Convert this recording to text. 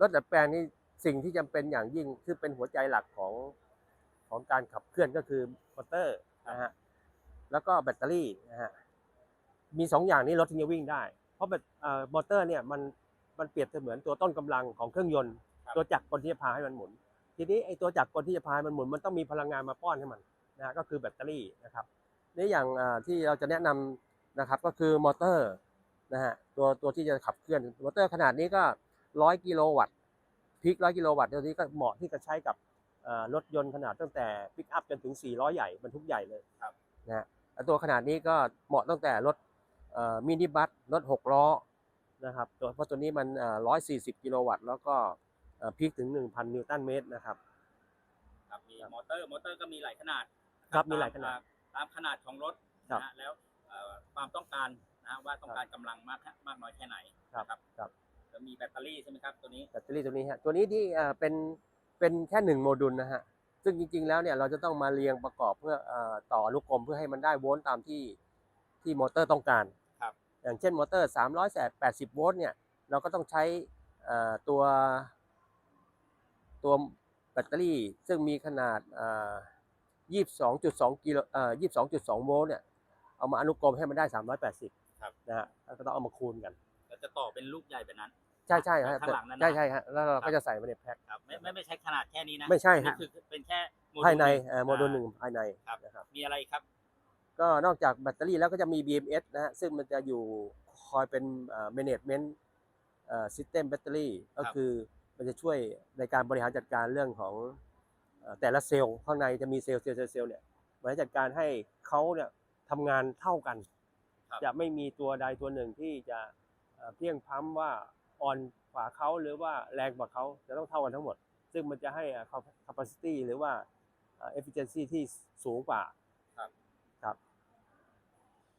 รถดัดแปลงนี่สิ่งที่จำเป็นอย่างยิ่งคือเป็นหัวใจหลักของของการขับเคลื่อนก็คือมอเตอร์นะฮะแล้วก็แบตเตอรี่นะฮะมีสองอย่างนี้รถถึงจะวิ่งได้ เพราะแบตเอ่อมอเตอร์เนี่ยมันมันเปรียบเสมือนตัวต้นกำลังของเครื่องยนต์ครับตัวจักรกลที่จะพาให้มันหมุน ทีนี้ไอ้ตัวจักรกลที่จะพาให้มันหมุน มันต้องมีพลังงานมาป้อนให้มันนะฮะก็คือแบตเตอรี่นะครับนี่อย่างอ่าที่เราจะแนะนำนะครับก็คือมอเตอร์นะฮะตัวตัวที่จะขับเคลื่อนมอเตอร์ขนาดนี้ก็ ร้อยกิโลวัตต์พีคร้อยกิโลวัตต์ตัวนี้ก็เหมาะที่จะใช้กับเอ่อรถยนต์ขนาดตั้งแต่ปิกอัพจนถึง 400 ใหญ่บรรทุกใหญ่เลยครับนะฮะแล้วตัวขนาดนี้ก็เหมาะตั้งแต่รถเอ่อมินิบัสรถ 6 ล้อนะครับตัวเพราะตัวนี้มันเอ่อ140 กิโลวัตต์ แล้วก็เอ่อพีคถึง 1,000 นิวตันเมตรนะครับครับมีมอเตอร์มอเตอร์ก็มีหลายขนาดครับมีหลายขนาดตมตามขนาดของรถครับนะฮะแล้วเอ่อความต้องการนะฮะว่าต้องการกำลังมากแค่มากน้อยแค่ไหนครับนะครับครับแล้ว มีแบตเตอรี่ใช่ไหมครับตัวนี้แบตเตอรี่ตัวนี้ฮะตัวนี้ที่เอ่อเป็นเป็นแค่หนึ่งโมดูลนะฮะซึ่งจริงๆแล้วเนี่ยเราจะต้องมาเรียงประกอบเพื่อเอ่อต่ออนุกรมเพื่อให้มันได้โวลต์ตามที่ที่มอเตอร์ต้องการครับ อย่างเช่นมอเตอร์380โวลต์เนี่ยเราก็ต้องใช้เอ่อตัวตัวแบตเตอรี่ซึ่งมีขนาดเอ่อ22.2กิโลเอ่อ22.2โวลต์เนี่ยเอามาอนุกรมให้มันได้ 380ครับ นะฮะแล้วก็ต้องเอามาคูณกัน เราจะต่อเป็นลูกใหญ่แบบนั้น ใช่ใช่ฮะข้างหลังนั่นนะใช่ใช่ฮะแล้วเราก็จะใส่มาในแพ็ค ครับไม่ไม่ไม่ใช้ขนาดแค่นี้นะไม่ใช่นี่ฮะคือเป็นแค่โมดูลภายในงเอ่อโมดูลหนึ่งภายในครับนะครับ มีอะไรครับ ก็นอกจากแบตเตอรี่แล้วก็จะมี BMS นะฮะซึ่งมันจะอยู่คอยเป็นเอ่อ management เอ่อ system battery ก็คือมันจะช่วยในการบริหารจัดการเรื่องของเอ่อแต่ละเซลล์ข้างในจะมีเซลล์เซลล์เซลล์เซลล์เนี่ยบริหารจัดการให้เขาเนี่ยทำงานเท่ากัน ครับ จะไม่มีตัวใดตัวหนึ่งที่จะเอ่อเพียงพร้ำว่า อ่อนกว่าเขาหรือว่าแรงกว่าเขาจะต้องเท่ากันทั้งหมด ซึ่งมันจะให้เอ่อ capacity หรือว่าเอ่อ efficiency ที่สูงกว่าครับครับ